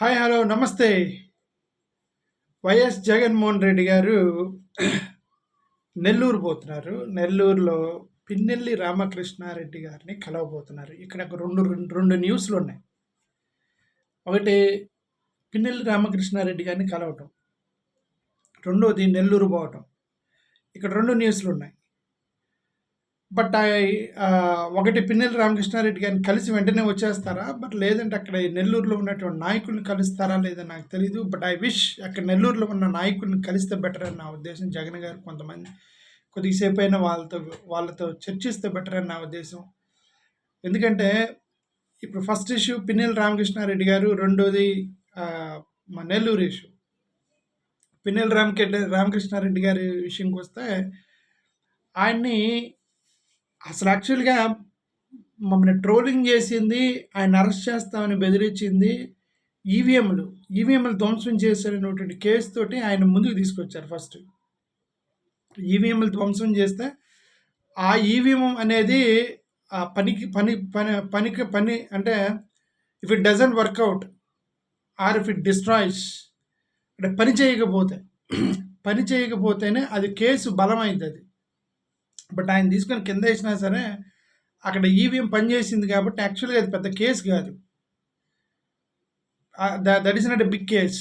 Hi hello నమస్తే. YS Jaganmohan Reddy గారు నెల్లూరు పోతున్నారు. నెల్లూరులో పిన్నెల్లి రామకృష్ణారెడ్డి గారిని కలవబోతున్నారు. ఇక్కడ రెండు రెండు రెండు న్యూస్లు ఉన్నాయి. ఒకటి పిన్నెల్లి రామకృష్ణారెడ్డి గారిని కలవటం. రెండోది నెల్లూరు పోవటం. ఇక్కడ రెండు న్యూస్లు ఉన్నాయి. బట్ ఐ ఒకటి పిన్నెల్లి రామకృష్ణారెడ్డి గారిని కలిసి వెంటనే వచ్చేస్తారా? బట్ లేదంటే అక్కడ ఈ నెల్లూరులో ఉన్నటువంటి నాయకుల్ని కలుస్తారా లేదా నాకు తెలియదు బట్ ఐ విష్ అక్కడ నెల్లూరులో ఉన్న నాయకుల్ని కలిస్తే బెటర్ అని నా ఉద్దేశం. జగన్ గారు కొంతమంది కొద్దిసేపు అయినా వాళ్ళతో వాళ్ళతో చర్చిస్తే బెటర్ అని నా ఉద్దేశం. ఎందుకంటే ఇప్పుడు ఫస్ట్ ఇష్యూ పిన్నెల్లి రామకృష్ణారెడ్డి గారు రెండోది మా నెల్లూరు ఇష్యూ. పిన్నెల్లి రామకెడ్డి రామకృష్ణారెడ్డి గారి విషయంకి వస్తే ఆయన్ని అసలు యాక్చువల్‌గా మమ్మల్ని ట్రోలింగ్ చేసింది, ఆయన అరెస్ట్ చేస్తామని బెదిరించింది ఈవీఎంలు. ఈవీఎంలు ధ్వంసం చేశారనేటువంటి కేసు తోటి ఆయన ముందుకు తీసుకొచ్చారు ఫస్ట్. ఈవీఎంలు ధ్వంసం చేస్తే, ఆ ఈవీఎం అనేది ఆ పనికి పని పని పనికి పని అంటే if it doesn't work out or if it destroys అంటే పని చేయకపోతే, పని చేయకపోతేనే అది కేసు బలమైద్దది. బట్ ఆయన తీసుకొని కింద వేసినా సరే అక్కడ ఈవీఎం పనిచేసింది కాబట్టి యాక్చువల్గా అది పెద్ద కేసు కాదు. That is not a big case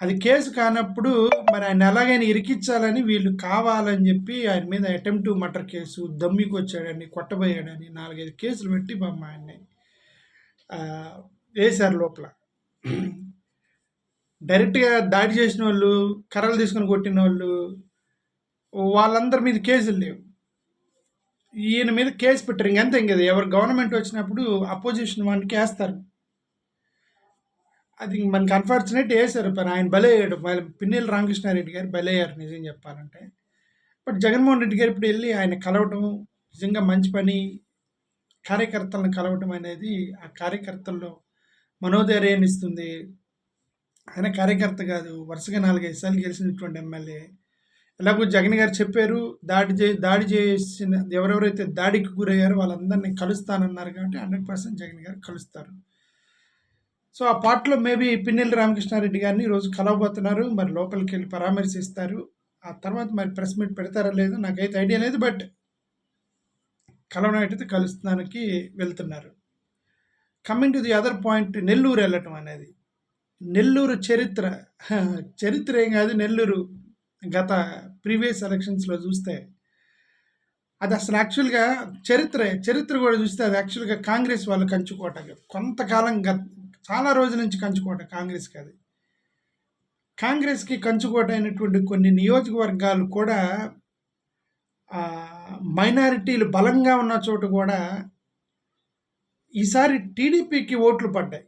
అది కేసు కానప్పుడు మరి ఆయన ఎలాగైనా ఇరికించాలని వీళ్ళు కావాలని చెప్పి ఆయన మీద అటెంప్ట్ మర్డర్ కేసు దమ్మికి వచ్చాడని కొట్టబోయాడని నాలుగైదు కేసులు పెట్టి పాపం ఆయన్ని వేశారు లోపల. డైరెక్ట్గా దాడి చేసిన వాళ్ళు కర్రలు తీసుకొని కొట్టిన వాళ్ళు వాళ్ళందరి మీద కేసులు లేవు. ఈయన మీద కేసు పెట్టారు ఇంకంతే ఇంకది ఎవరు గవర్నమెంట్ వచ్చినప్పుడు అపోజిషన్ వాడికి వేస్తారు అది మనకి అన్ఫార్చునేట్ వేశారు పని ఆయన బలయ్యాడు. మళ్ళీ పిన్నెల్లి రామకృష్ణారెడ్డి గారు బలయ్యారు నిజం చెప్పాలంటే. బట్ జగన్మోహన్ రెడ్డి గారు ఇప్పుడు వెళ్ళి ఆయన కలవటం నిజంగా మంచి పని. కార్యకర్తలను కలవటం అనేది ఆ కార్యకర్తల్లో మనోధైర్యాన్ని ఇస్తుంది. ఆయన కార్యకర్త కాదు. వరుసగా నాలుగైదు సార్లు గెలిచినటువంటి ఎమ్మెల్యే. ఎలాగో జగన్ గారు చెప్పారు దాడి చే దాడి చేసిన ఎవరెవరైతే దాడికి గురయ్యారో వాళ్ళందరినీ కలుస్తానన్నారు కాబట్టి హండ్రెడ్ పర్సెంట్ జగన్ గారు కలుస్తారు. సో ఆ పాటలో మేబీ పిన్నెల్లి రామకృష్ణారెడ్డి గారిని ఈరోజు కలవబోతున్నారు. మరి లోపలికి వెళ్ళి పరామర్శిస్తారు ఆ తర్వాత మరి ప్రెస్ మీట్ పెడతారో లేదో నాకైతే ఐడియా లేదు బట్ కలవనైతే అయితే కలుస్తానికి వెళ్తున్నారు. Coming to the other point Nellore వెళ్ళటం అనేది. నెల్లూరు చరిత్ర. చరిత్ర ఏం కాదు నెల్లూరు గత ప్రీవియస్ ఎలక్షన్స్లో చూస్తే అది అసలు యాక్చువల్గా చరిత్ర చరిత్ర కూడా చూస్తే అది యాక్చువల్గా కాంగ్రెస్ వాళ్ళు కంచుకోట కొంతకాలం గత చాలా రోజుల నుంచి కంచుకోట కాంగ్రెస్కి అది. కాంగ్రెస్కి కంచుకోట అయినటువంటి కొన్ని నియోజకవర్గాలు కూడా మైనారిటీలు బలంగా ఉన్న చోటు కూడా ఈసారి టీడీపీకి ఓట్లు పడ్డాయి.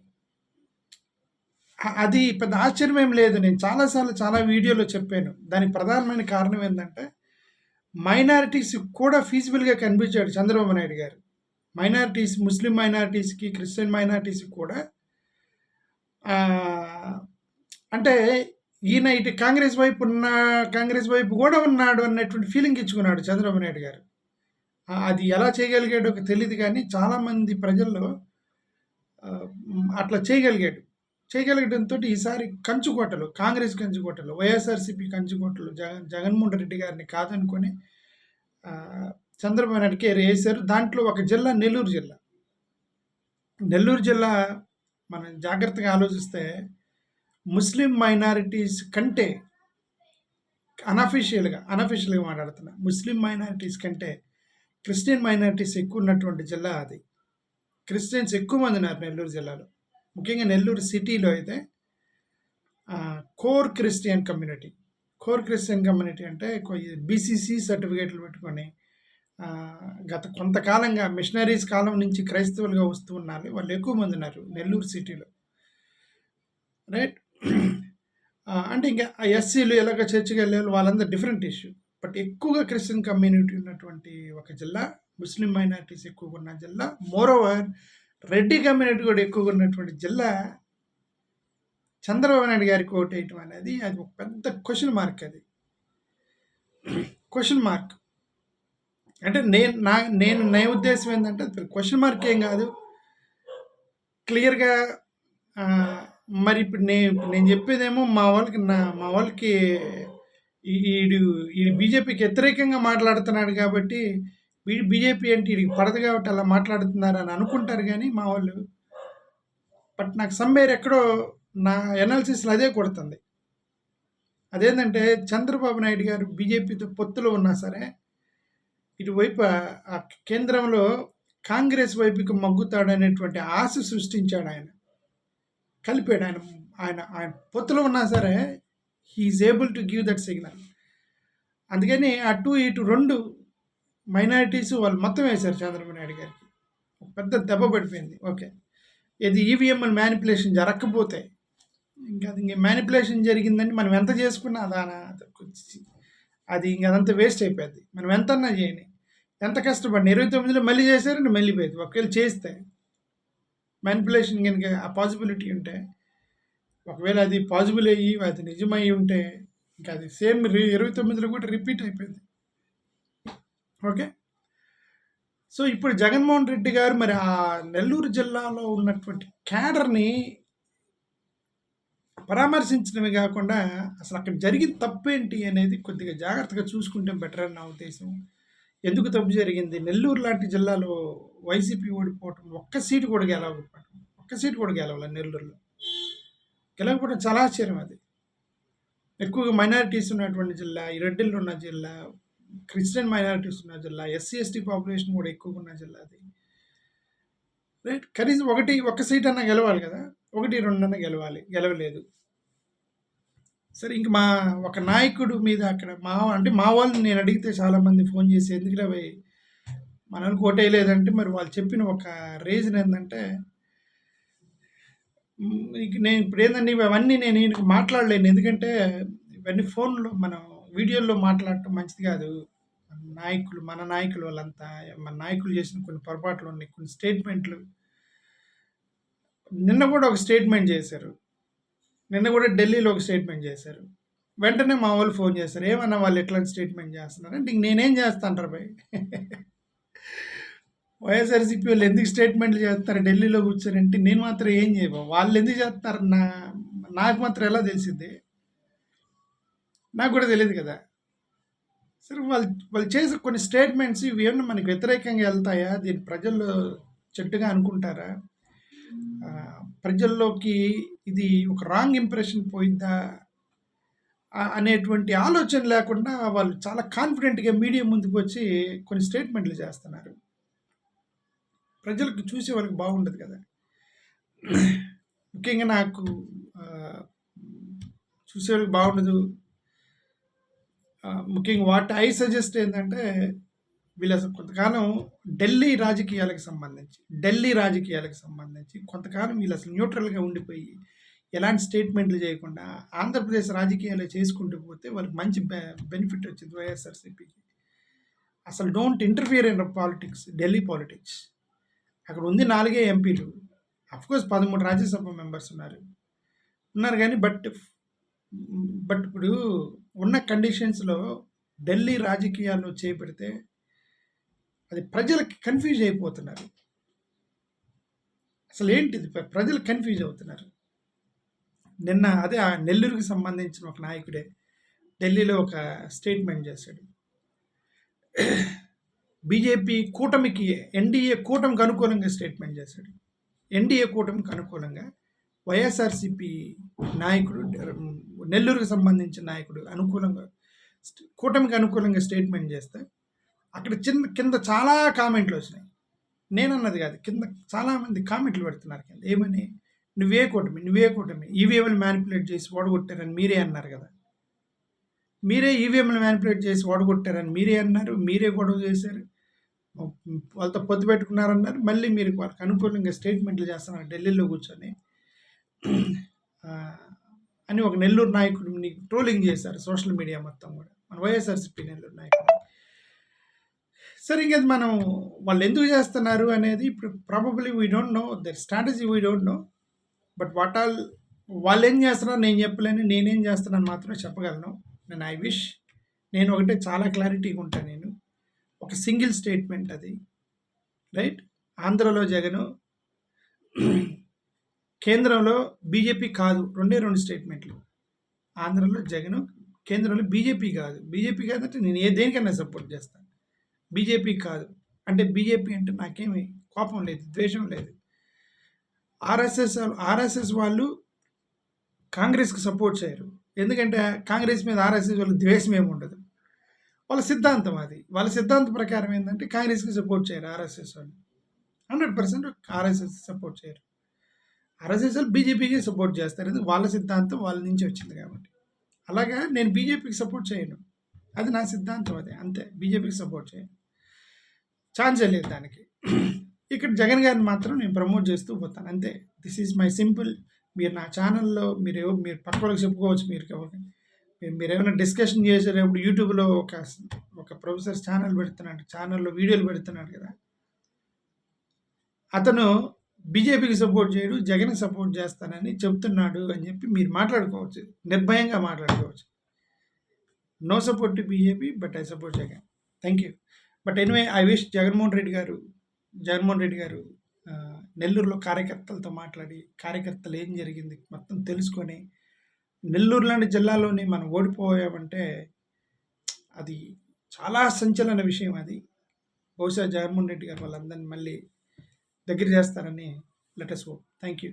అది పెద్ద ఆశ్చర్యం ఏం లేదు. నేను చాలాసార్లు చాలా వీడియోలో చెప్పాను. దానికి ప్రధానమైన కారణం ఏంటంటే మైనారిటీస్ కూడా ఫీజిబుల్గా కనిపించాడు చంద్రబాబు నాయుడు గారు. మైనారిటీస్ ముస్లిం మైనారిటీస్కి క్రిస్టియన్ మైనారిటీస్కి కూడా అంటే ఈయన ఇటు కాంగ్రెస్ వైపు ఉన్న కాంగ్రెస్ వైపు కూడా ఉన్నాడు అన్నటువంటి ఫీలింగ్ ఇచ్చుకున్నాడు చంద్రబాబు నాయుడు గారు. అది ఎలా చేయగలిగాడో తెలియదు కానీ చాలామంది ప్రజల్లో అట్లా చేయగలిగాడు. చేయగలగడంతో ఈసారి కంచుకోటలు కాంగ్రెస్ కంచుకోటలు వైఎస్ఆర్సీపీ కంచుకోటలు జగన్ జగన్మోహన్ రెడ్డి గారిని కాదనుకొని చంద్రబాబు చంద్రబాబు నాయుడుకి వేశారు దాంట్లో ఒక జిల్లా నెల్లూరు జిల్లా. నెల్లూరు జిల్లా మనం జాగ్రత్తగా ఆలోచిస్తే ముస్లిం మైనారిటీస్ కంటే అనఫీషియల్గా అనఫీషియల్గా మాట్లాడుతున్నా. ముస్లిం మైనారిటీస్ కంటే క్రిస్టియన్ మైనారిటీస్ ఎక్కువ ఉన్నటువంటి జిల్లా అది. క్రిస్టియన్స్ ఎక్కువ మంది ఉన్నారు నెల్లూరు జిల్లాలో. ముఖ్యంగా నెల్లూరు సిటీలో అయితే core Christian community. Core Christian community అంటే బీసీసీ సర్టిఫికేట్లు పెట్టుకొని గత కొంతకాలంగా మిషనరీస్ కాలం నుంచి క్రైస్తవులుగా వస్తూ ఉన్నారు. వాళ్ళు ఎక్కువ మంది ఉన్నారు నెల్లూరు సిటీలో. రైట్? అంటే ఇంకా ఎస్సీలు ఎలాగ చర్చికి వెళ్ళే వాళ్ళందరూ డిఫరెంట్ ఇష్యూ. బట్ ఎక్కువగా క్రిస్టియన్ కమ్యూనిటీ ఉన్నటువంటి ఒక జిల్లా ముస్లిం మైనారిటీస్ ఎక్కువగా ఉన్న జిల్లా. మోరోవర్ రెడ్డి కమ్యూనిటీ కూడా ఎక్కువగా ఉన్నటువంటి జిల్లా చంద్రబాబు నాయుడు గారికి ఓటు వేయటం అనేది అది ఒక పెద్ద క్వశ్చన్ మార్క్ అది. క్వశ్చన్ మార్క్ అంటే నేను నా నేను నా ఉద్దేశం ఏంటంటే క్వశ్చన్ మార్క్ ఏం కాదు. క్లియర్గా మరి ఇప్పుడు నేను నేను చెప్పేదేమో మా వాళ్ళకి నా మా వాళ్ళకి ఈ- ఈడు ఈ బీజేపీకి వ్యతిరేకంగా మాట్లాడుతున్నాడు కాబట్టి బీజేపీ అంటే వీడికి పడదు కాబట్టి అలా మాట్లాడుతున్నారు అని అనుకుంటారు కానీ మా వాళ్ళు. బట్ నాకు సమ్మేర్ ఎక్కడో నా ఎనాలిసిస్లో అదే కొడుతుంది. అదేంటంటే చంద్రబాబు నాయుడు గారు బీజేపీతో పొత్తులో ఉన్నా సరే ఇటువైపు ఆ- కేంద్రంలో కాంగ్రెస్ వైపుకి మగ్గుతాడు అనేటువంటి ఆశ సృష్టించాడు ఆయన. కలిపాడు ఆయన ఆయన ఆయన పొత్తులో ఉన్నా సరే he is able to give that signal. అందుకని అటు ఇటు రెండు మైనారిటీస్ వాళ్ళు మొత్తం వేశారు చంద్రబాబు నాయుడు గారికి. ఒక పెద్ద దెబ్బ పడిపోయింది. ఓకే. ఇది ఈవీఎంఎల్ మ్యానిపులేషన్ జరగకపోతే ఇంకా అది ఇంకా మ్యానిపులేషన్ జరిగిందని మనం ఎంత చేసుకున్నా దాని అది ఇంక అదంతా వేస్ట్ అయిపోద్ది. మనం ఎంతన్నా చేయని. ఎంత కష్టపడిన ఇరవై తొమ్మిదిలో మళ్ళీ చేశారని మళ్ళీ పోయింది. ఒకవేళ చేస్తే మ్యానిపులేషన్ కనుక ఆ పాసిబిలిటీ ఉంటే ఒకవేళ అది పాసిబుల్ అయ్యి అది నిజమై ఉంటే ఇంకా అది సేమ్ ఇరవై తొమ్మిదిలో కూడా రిపీట్ అయిపోయింది. ఓకే. సో ఇప్పుడు జగన్మోహన్ రెడ్డి గారు మరి ఆ నెల్లూరు జిల్లాలో ఉన్నటువంటి క్యాడర్ని పరామర్శించడమే కాకుండా అసలు అక్కడ జరిగిన తప్పేంటి అనేది కొద్దిగా జాగ్రత్తగా చూసుకుంటే బెటర్ అని నా ఉద్దేశం. ఎందుకు తప్పు జరిగింది? నెల్లూరు లాంటి జిల్లాలో వైసీపీ ఓడిపోవటం ఒక్క సీటు కూడా గెలవకపోవటం ఒక్క సీటు కూడా గెలవాలి నెల్లూరులో? గెలవకపోవడం చాలా ఆశ్చర్యం అది. ఎక్కువగా మైనారిటీస్ ఉన్నటువంటి జిల్లా ఈ రెడ్డిళ్ళు ఉన్న జిల్లా క్రిస్టియన్ మైనారిటీస్ ఉన్న జిల్లా ఎస్సీ ఎస్టీ పాపులేషన్ కూడా ఎక్కువగా ఉన్న జిల్లా అది. రైట్ కనీసం ఒకటి ఒక సీట్ అన్నా గెలవాలి కదా? ఒకటి రెండు అన్న గెలవాలి. గెలవలేదు. సరే ఇంక మా ఒక నాయకుడు మీద అక్కడ మా అంటే మా వాళ్ళని నేను అడిగితే చాలామంది ఫోన్ చేసి ఎందుకులే పోయి మనల్ని ఓటేయలేదంటే మరి వాళ్ళు చెప్పిన ఒక రీజన్ ఏంటంటే ఇక నేను ఇప్పుడు ఏంటంటే ఇవన్నీ నేను మాట్లాడలేను. ఎందుకంటే ఇవన్నీ ఫోన్లో మనం వీడియోల్లో మాట్లాడటం మంచిది కాదు. నాయకులు మన నాయకులు వాళ్ళంతా మన నాయకులు చేసిన కొన్ని పొరపాట్లు ఉన్నాయి కొన్ని స్టేట్మెంట్లు. నిన్న కూడా ఒక స్టేట్మెంట్ చేశారు. నిన్న కూడా ఢిల్లీలో ఒక స్టేట్మెంట్ చేశారు. వెంటనే మా వాళ్ళు ఫోన్ చేస్తారు ఏమన్నా వాళ్ళు ఎట్లాంటి స్టేట్మెంట్ చేస్తున్నారు అంటే ఇంక నేనేం చేస్తాను భయ్ వైఎస్ఆర్సీపీ వాళ్ళు ఎందుకు స్టేట్మెంట్లు చేస్తారు? ఢిల్లీలో కూర్చొని నేను మాత్రం ఏం చేయబో? వాళ్ళు ఎందుకు చేస్తారు నా నాకు మాత్రం ఎలా తెలిసింది నాకు కూడా తెలియదు కదా. సరే వాళ్ళు వాళ్ళు చేసే కొన్ని స్టేట్మెంట్స్ ఇవి ఏమన్నా మనకి వ్యతిరేకంగా వెళ్తాయా? దీన్ని ప్రజల్లో చెట్టుగా అనుకుంటారా? ప్రజల్లోకి ఇది ఒక రాంగ్ ఇంప్రెషన్ పోయిద్దా? ఆ- అనేటువంటి ఆలోచన లేకుండా వాళ్ళు చాలా కాన్ఫిడెంట్గా మీడియా ముందుకు వచ్చి కొన్ని స్టేట్మెంట్లు చేస్తున్నారు. ప్రజలకు చూసే వాళ్ళకి బాగుండదు కదా. ముఖ్యంగా నాకు ఆ, చూసే వాళ్ళకి బాగుండదు. ముఖ్యంగా వాట్ ఐ సజెస్ట్ ఏంటంటే వీళ్ళ కొంతకాలం ఢిల్లీ రాజకీయాలకు సంబంధించి ఢిల్లీ రాజకీయాలకు సంబంధించి కొంతకాలం వీళ్ళు అసలు న్యూట్రల్గా ఉండిపోయి ఎలాంటి స్టేట్మెంట్లు చేయకుండా ఆంధ్రప్రదేశ్ రాజకీయాలు చేసుకుంటూ పోతే వాళ్ళకి మంచి బెనిఫిట్ వచ్చింది వైఎస్ఆర్సీపీకి అసలు don't interfere in politics Delhi politics అక్కడ ఉంది నాలుగే ఎంపీలు అఫ్కోర్స్ పదమూడు రాజ్యసభ మెంబర్స్ ఉన్నారు. ఉన్నారు కానీ బట్ బట్ ఇప్పుడు ఉన్న కండిషన్స్లో ఢిల్లీ రాజకీయాల్లో చేపడితే అది ప్రజలకి కన్ఫ్యూజ్ అయిపోతున్నారు. అసలు ఏంటిది? ప్రజలు కన్ఫ్యూజ్ అవుతున్నారు. నిన్న అదే ఆ నెల్లూరుకి సంబంధించిన ఒక నాయకుడే ఢిల్లీలో ఒక స్టేట్మెంట్ చేశాడు. బీజేపీ కూటమికి ఎన్డీఏ కూటమికి అనుకూలంగా స్టేట్మెంట్ చేశాడు. ఎన్డీఏ కూటమికి అనుకూలంగా వైఎస్ఆర్సిపి నాయకుడు నెల్లూరుకు సంబంధించిన నాయకుడు అనుకూలంగా కూటమికి అనుకూలంగా స్టేట్మెంట్ చేస్తే అక్కడ చిన్న కింద చాలా కామెంట్లు వచ్చినాయి. నేనన్నది కాదు కింద చాలామంది కామెంట్లు పెడుతున్నారు కింద. ఏమని? నువ్వే కూటమి నువ్వే కూటమి. ఈవీఎంలు మ్యానిపులేట్ చేసి ఓడగొట్టారని మీరే అన్నారు కదా. మీరే ఈవీఎంలు మ్యానిపులేట్ చేసి ఓడగొట్టారని మీరే అన్నారు మీరే గొడవ చేశారు. వాళ్ళతో పొత్తు పెట్టుకున్నారన్నారు. మళ్ళీ మీరు వాళ్ళకి అనుకూలంగా స్టేట్మెంట్లు చేస్తున్నారు ఢిల్లీలో కూర్చొని. అని ఒక నెల్లూరు నాయకుడిని ట్రోలింగ్ చేశారు సోషల్ మీడియా మొత్తం కూడా. మన వైఎస్ఆర్సీపీ నెల్లూరు నాయకుడు. సరే ఇంకా మనం వాళ్ళు ఎందుకు చేస్తున్నారు అనేది ఇప్పుడు probably we don't know their strategy we don't know but what all వాళ్ళు ఏం చేస్తున్నారు నేను చెప్పలేను నేనేం చేస్తున్నాను మాత్రమే చెప్పగలను. నేను ఐ విష్ నేను ఒకటే చాలా క్లారిటీగా ఉంటాను నేను. ఒక సింగిల్ స్టేట్మెంట్ అది. రైట్ ఆంధ్రలో జగను కేంద్రంలో బీజేపీ కాదు రెండే రెండు స్టేట్మెంట్లు. ఆంధ్రలో జగన్ కేంద్రంలో బీజేపీ కాదు. బీజేపీ కాదంటే నేను ఏ దేనికైనా సపోర్ట్ చేస్తాను బీజేపీ కాదు. అంటే బీజేపీ అంటే నాకేమి కోపం లేదు ద్వేషం లేదు. ఆర్ఎస్ఎస్ ఆర్ఎస్ఎస్ వాళ్ళు కాంగ్రెస్కి సపోర్ట్ చేయరు. ఎందుకంటే కాంగ్రెస్ మీద ఆర్ఎస్ఎస్ వాళ్ళు ద్వేషం ఏమి ఉండదు. వాళ్ళ సిద్ధాంతం అది. వాళ్ళ సిద్ధాంతం ప్రకారం ఏంటంటే కాంగ్రెస్కి సపోర్ట్ చేయరు ఆర్ఎస్ఎస్ వాళ్ళు. హండ్రెడ్ పర్సెంట్ ఆర్ఎస్ఎస్ సపోర్ట్ చేయరు. ఆర్ఎస్ఎస్ బీజేపీకి సపోర్ట్ చేస్తారు. ఎందుకు వాళ్ళ సిద్ధాంతం వాళ్ళ నుంచి వచ్చింది కాబట్టి. అలాగా నేను బీజేపీకి సపోర్ట్ చేయను. అది నా సిద్ధాంతం అదే. అంతే. బీజేపీకి సపోర్ట్ చేయను. ఛాన్సే లేదు దానికి. ఇక్కడ జగన్ గారిని మాత్రం నేను ప్రమోట్ చేస్తూ పోతాను. అంతే. దిస్ ఈజ్ మై సింపుల్ మీరు నా ఛానల్లో మీరు మీరు పక్క వాళ్ళకి చెప్పుకోవచ్చు మీరు మీరు మీరు ఏమైనా డిస్కషన్ చేసేటప్పుడు యూట్యూబ్లో ఒక ఒక ప్రొఫెసర్ ఛానల్ పెడుతున్నాడు. ఛానల్లో వీడియోలు పెడుతున్నాడు కదా. అతను బీజేపీకి సపోర్ట్ చేయడు జగన్ సపోర్ట్ చేస్తానని చెప్తున్నాడు అని చెప్పి మీరు మాట్లాడుకోవచ్చు. నిర్భయంగా మాట్లాడుకోవచ్చు. No support to BJP but I support Jagan. Thank you. But anyway I wish Jaganmohan Reddy గారు జగన్మోహన్ రెడ్డి గారు నెల్లూరులో కార్యకర్తలతో మాట్లాడి కార్యకర్తలు ఏం జరిగింది మొత్తం తెలుసుకొని నెల్లూరు లాంటి జిల్లాలోని మనం ఓడిపోయామంటే అది చాలా సంచలన విషయం అది. బహుశా జగన్మోహన్ రెడ్డి గారు వాళ్ళందరినీ మళ్ళీ దగ్గర చేస్తారని లెటర్స్ హోప్ థ్యాంక్ యూ.